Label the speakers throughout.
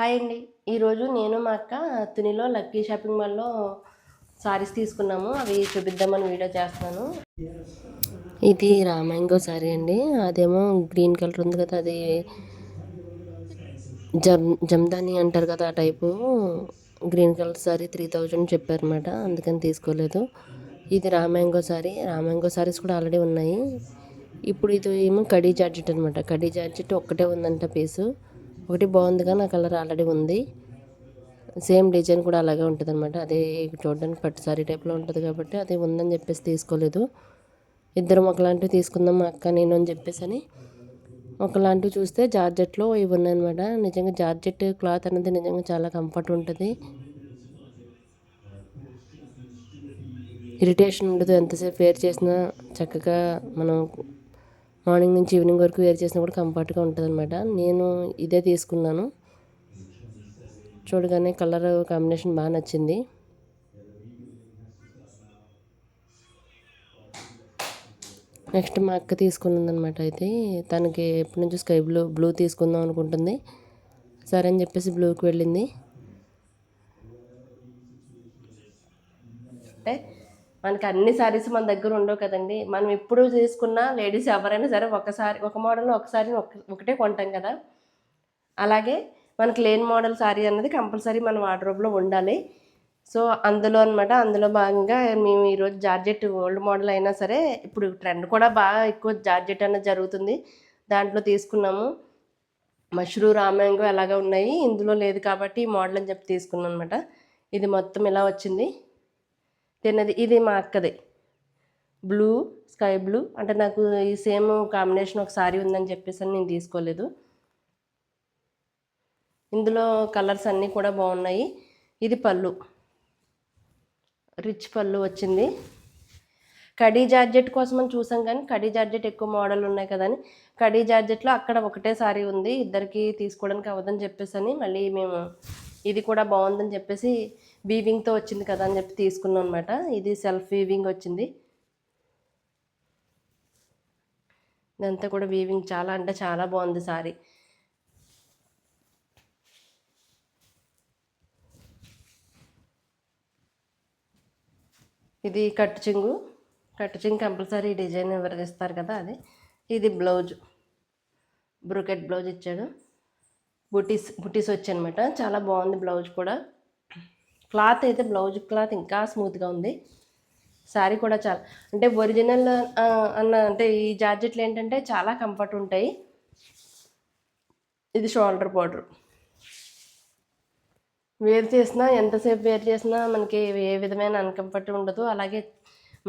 Speaker 1: Hi అండి. ఈరోజు నేను మా అక్క తునిలో లక్కీ షాపింగ్ మాల్లో సారీస్ తీసుకున్నాము. అవి చూపిద్దామని వీడియో చేస్తున్నాను. ఇది రామాంగో సారీ అండి. అదేమో గ్రీన్ కలర్ ఉంది కదా అది జమ్ జమ్దాని అంటారు కదా ఆ type. Green colour sari three thousand చెప్పారన్నమాట అందుకని తీసుకోలేదు. ఇది రామాంగో సారీ. రామాంగో సారీస్ కూడా ఆల్రెడీ ఉన్నాయి. ఇప్పుడు ఇది ఏమో కడీ జార్జెట్ అనమాట కడీ జార్జెట్ ఒక్కటే ఉందంట పీసు. ఒకటి బాగుందిగా నా కలర్ ఆల్రెడీ ఉంది. సేమ్ డిజైన్ కూడా అలాగే ఉంటుంది అనమాట అదే చూడడానికి పట్టు సారీ టైప్లో ఉంటుంది కాబట్టి అది ఉందని చెప్పేసి తీసుకోలేదు. ఇద్దరం ఒకలాంటివి తీసుకుందాం మా అక్క నేను అని చెప్పేసి అని ఒకలాంటివి చూస్తే జార్జెట్లో ఇవి ఉన్నాయన్నమాట. నిజంగా జార్జెట్ క్లాత్ అనేది నిజంగా చాలా కంఫర్ట్ ఉంటుంది. ఇరిటేషన్ ఉండదు. ఎంతసేపు వేర్ చేసినా చక్కగా మనం మార్నింగ్ నుంచి ఈవినింగ్ వరకు వేర్ చేసినా కూడా కంఫర్ట్గా ఉంటుంది అనమాట నేను ఇదే తీసుకున్నాను. చూడగానే కలర్ కాంబినేషన్ బాగా నచ్చింది. నెక్స్ట్ మా అక్క తీసుకున్నది అనమాట అయితే. తనకి ఎప్పటి నుంచో స్కై బ్లూ బ్లూ తీసుకుందాం అనుకుంటుంది. సరే అని చెప్పేసి బ్లూకి వెళ్ళింది. అంటే మనకి అన్ని శారీస్ మన దగ్గర ఉండవు కదండి. మనం ఎప్పుడు తీసుకున్న లేడీస్ ఎవరైనా సరే ఒకసారి ఒక మోడల్ ఒకసారి ఒకటే కొంటాం కదా. అలాగే మనకి లేని మోడల్ శారీ అన్నది కంపల్సరీ మన వార్డ్రోబ్లో ఉండాలి. సో అందులో అనమాట అందులో భాగంగా మేము ఈరోజు జార్జెట్ ఓల్డ్ మోడల్ అయినా సరే ఇప్పుడు ట్రెండ్ కూడా బాగా ఎక్కువ జార్జెట్ అనేది జరుగుతుంది. దాంట్లో తీసుకున్నాము. మష్రూ రామాంగో ఎలాగ ఉన్నాయి. ఇందులో లేదు కాబట్టి ఈ మోడల్ అని చెప్పి తీసుకున్నాం అనమాట ఇది మొత్తం ఇలా వచ్చింది. తిన్నది. ఇది మా అక్కది. బ్లూ స్కై బ్లూ అంటే నాకు ఈ సేమ్ కాంబినేషన్ ఒక సారీ ఉందని చెప్పేసి అని నేను తీసుకోలేదు. ఇందులో కలర్స్ అన్నీ కూడా బాగున్నాయి. ఇది పళ్ళు. రిచ్ పళ్ళు వచ్చింది. కడీ జార్జెట్ కోసం అని చూసాం కానీ కడీ జార్జెట్ ఎక్కువ మోడల్ ఉన్నాయి కదని కడీ జార్జెట్లో అక్కడ ఒకటే సారీ ఉంది. ఇద్దరికి తీసుకోవడానికి అవ్వదని చెప్పేసి అని మళ్ళీ మేము ఇది కూడా బాగుందని చెప్పేసి వీవింగ్తో వచ్చింది కదా అని చెప్పి తీసుకున్నాం అనమాట ఇది సెల్ఫ్ వీవింగ్ వచ్చింది. ఇదంతా కూడా వీవింగ్ చాలా అంటే చాలా బాగుంది సారీ. ఇది కట్టు చింగు. కట్టు చింగు కంపల్సరీ డిజైన్ ఎవరికి ఇస్తారు కదా అది. ఇది బ్లౌజ్. బ్రూకెట్ బ్లౌజ్ ఇచ్చాడు. బుటీస్ బుటీస్ వచ్చాయనమాట చాలా బాగుంది బ్లౌజ్ కూడా. క్లాత్ అయితే బ్లౌజ్ క్లాత్ ఇంకా స్మూత్గా ఉంది. శారీ కూడా చాలా అంటే ఒరిజినల్ అన్న అంటే ఈ జార్జెట్లు ఏంటంటే చాలా కంఫర్ట్ ఉంటాయి. ఇది షోల్డర్ బార్డర్. వేర్ చేసినా ఎంతసేపు వేర్ చేసినా మనకి ఏ విధమైన అన్కంఫర్ట్ ఉండదు. అలాగే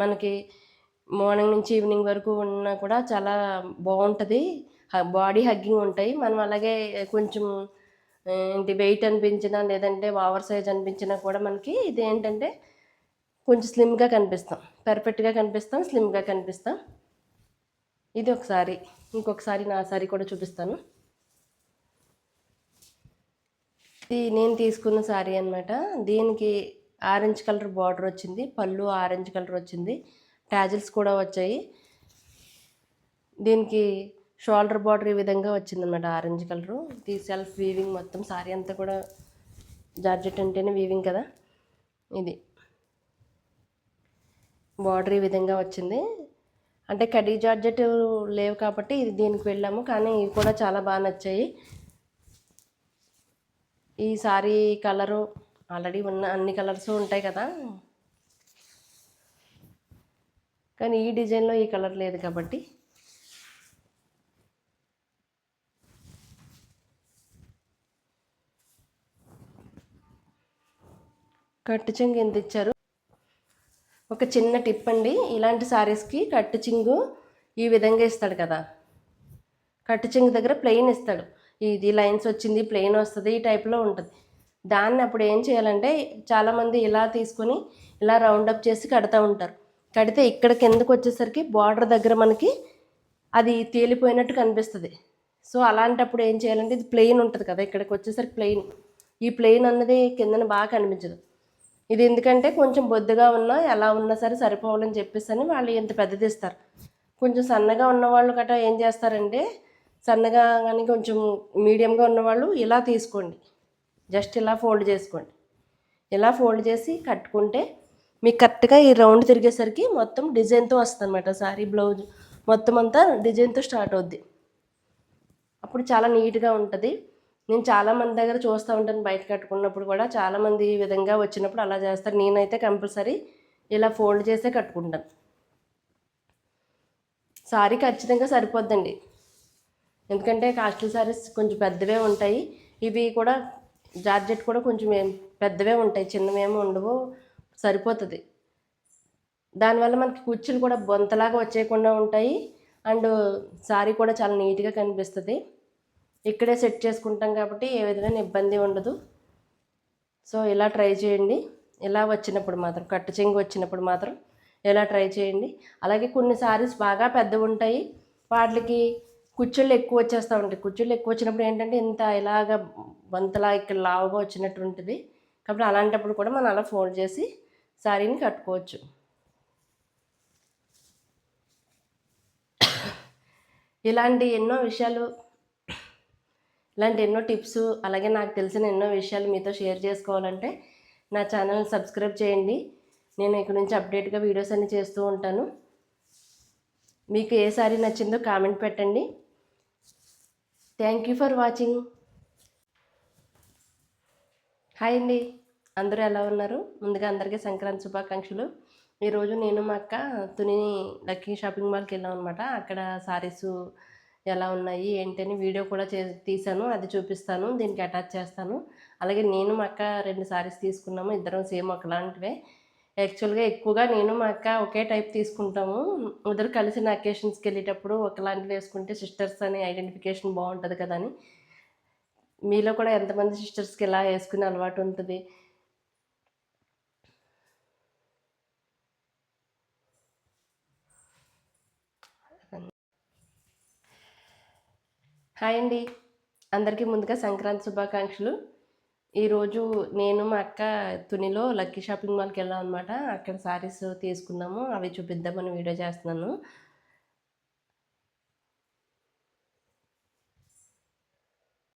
Speaker 1: మనకి మార్నింగ్ నుంచి ఈవినింగ్ వరకు ఉన్నా కూడా చాలా బాగుంటుంది. బాడీ హగ్గింగ్ ఉంటాయి. మనం అలాగే కొంచెం ఏంటి వెయిట్ అనిపించినా లేదంటే ఓవర్ సైజ్ అనిపించినా కూడా మనకి ఇది ఏంటంటే కొంచెం స్లిమ్గా కనిపిస్తాం. పర్ఫెక్ట్గా కనిపిస్తాం స్లిమ్గా కనిపిస్తాం. ఇది ఒకసారి ఇంకొకసారి నా సారీ కూడా చూపిస్తాను. ఇది నేను తీసుకున్న శారీ అనమాట దీనికి ఆరెంజ్ కలర్ బార్డర్ వచ్చింది పళ్ళు ఆరెంజ్ కలర్ వచ్చింది ట్యాజిల్స్ కూడా వచ్చాయి. దీనికి షోల్డర్ బార్డర్ ఈ విధంగా వచ్చిందన్నమాట ఆరెంజ్ కలరు. ఇది సెల్ఫ్ వీవింగ్ మొత్తం. సారీ అంతా కూడా జార్జెట్ అంటేనే వీవింగ్ కదా. ఇది. బార్డర్ ఈ విధంగా వచ్చింది. అంటే కడీ జార్జెట్ లేవు కాబట్టి ఇది దీనికి వెళ్ళాము. కానీ ఇవి కూడా చాలా బాగా నచ్చాయి. ఈ సారీ కలరు ఆల్రెడీ ఉన్న అన్ని కలర్స్ ఉంటాయి కదా. కానీ ఈ డిజైన్లో ఈ కలర్ లేదు కాబట్టి. కట్టు చెంగు ఎంత ఇచ్చారు? ఒక చిన్న టిప్ అండి. ఇలాంటి శారీస్కి కట్టు చింగు ఈ విధంగా ఇస్తాడు కదా. కట్టు చింగు దగ్గర ప్లెయిన్ ఇస్తాడు. ఇది లైన్స్ వచ్చింది ప్లెయిన్ వస్తుంది ఈ టైప్లో ఉంటుంది. దాన్ని అప్పుడు ఏం చేయాలంటే చాలామంది ఇలా తీసుకొని ఇలా రౌండప్ చేసి కడతా ఉంటారు. కడితే ఇక్కడ కిందకు వచ్చేసరికి బార్డర్ దగ్గర మనకి అది తేలిపోయినట్టు కనిపిస్తుంది. సో అలాంటప్పుడు ఏం చేయాలంటే ఇది ప్లెయిన్ ఉంటుంది కదా ఇక్కడికి వచ్చేసరికి ప్లెయిన్ ఈ ప్లెయిన్ అన్నది కిందన బాగా కనిపించదు. ఇది ఎందుకంటే కొంచెం బొద్దుగా ఉన్నా ఎలా ఉన్నా సరే సరిపోవాలని చెప్పేసి అని వాళ్ళు ఇంత పెద్దది ఇస్తారు కొంచెం సన్నగా ఉన్న వాళ్ళు గట్రా ఏం చేస్తారంటే సన్నగా కానీ కొంచెం మీడియంగా ఉన్నవాళ్ళు ఇలా తీసుకోండి. జస్ట్ ఇలా ఫోల్డ్ చేసుకోండి. ఇలా ఫోల్డ్ చేసి కట్టుకుంటే మీకు కరెక్ట్గా ఈ రౌండ్ తిరిగేసరికి మొత్తం డిజైన్తో వస్తుంది అనమాట సారీ బ్లౌజ్ మొత్తం అంతా డిజైన్తో స్టార్ట్ అవుద్ది. అప్పుడు చాలా నీట్గా ఉంటుంది. నేను చాలా మంది దగ్గర చూస్తూ ఉంటాను బయట కట్టుకున్నప్పుడు కూడా. చాలామంది ఈ విధంగా వచ్చినప్పుడు అలా చేస్తారు. నేనైతే కంపల్సరీ ఇలా ఫోల్డ్ చేసే కట్టుకుంటాను. సారీ ఖచ్చితంగా సరిపోద్దండి. ఎందుకంటే కాస్ట్లీ సారీస్ కొంచెం పెద్దవే ఉంటాయి. ఇవి కూడా జార్జెట్ కూడా కొంచెం ఏం పెద్దవే ఉంటాయి. చిన్నవేమో ఉండవు. సరిపోతుంది. దానివల్ల మనకి కుర్చీలు కూడా బొంతలాగా వచ్చేయకుండా ఉంటాయి. అండ్ సారీ కూడా చాలా నీట్గా కనిపిస్తుంది. ఇక్కడే సెట్ చేసుకుంటాం కాబట్టి ఏ విధమైన ఇబ్బంది ఉండదు. సో ఇలా ట్రై చేయండి. ఇలా వచ్చినప్పుడు మాత్రం కట్టు చెంగు వచ్చినప్పుడు మాత్రం ఇలా ట్రై చేయండి. అలాగే కొన్ని సారీస్ బాగా పెద్దవి ఉంటాయి. వాటికి కుచ్చుళ్ళు ఎక్కువ వచ్చేస్తూ ఉంటాయి. కుచ్చుళ్ళు ఎక్కువ వచ్చినప్పుడు ఏంటంటే ఇంత ఇలాగ బంతలా ఇక్కడ లావుగా వచ్చినట్టు ఉంటుంది కాబట్టి అలాంటప్పుడు కూడా మనం అలా ఫోల్డ్ చేసి శారీని కట్టుకోవచ్చు. ఇలాంటి ఎన్నో విషయాలు ఇలాంటి ఎన్నో టిప్స్ అలాగే నాకు తెలిసిన ఎన్నో విషయాలు మీతో షేర్ చేసుకోవాలంటే నా ఛానల్ సబ్స్క్రైబ్ చేయండి. నేను ఇక్కడ నుంచి అప్డేట్గా వీడియోస్ అన్ని చేస్తూ ఉంటాను. మీకు ఏ సారీ నచ్చిందో కామెంట్ పెట్టండి. Thank you for watching. Hi అండి. అందరూ ఎలా ఉన్నారు? ముందుగా అందరికీ సంక్రాంతి శుభాకాంక్షలు. ఈరోజు నేను మా అక్క తుని లక్కీ షాపింగ్ మాల్కి వెళ్ళాం అనమాట అక్కడ సారీస్ ఎలా ఉన్నాయి ఏంటని వీడియో కూడా చే తీసాను అది చూపిస్తాను దీనికి అటాచ్ చేస్తాను. అలాగే నేను మా అక్క రెండు సారీస్ తీసుకున్నాము ఇద్దరం సేమ్ ఒకలాంటివే. యాక్చువల్గా ఎక్కువగా నేను మా అక్క ఒకే టైప్ తీసుకుంటాము. ఇద్దరు కలిసిన అకేషన్స్కి వెళ్ళేటప్పుడు ఒకలాంటివి వేసుకుంటే సిస్టర్స్ అని ఐడెంటిఫికేషన్ బాగుంటుంది కదా అని. మీలో కూడా ఎంతమంది సిస్టర్స్కి ఎలా వేసుకునే అలవాటు ఉంటుంది? హాయ్ అండి. అందరికీ ముందుగా సంక్రాంతి శుభాకాంక్షలు. ఈరోజు నేను మా అక్క తునిలో లక్కీ షాపింగ్ మాల్కి వెళ్ళాం అనమాట అక్కడ శారీస్ తీసుకున్నాము అవి చూపిద్దామని వీడియో చేస్తున్నాను.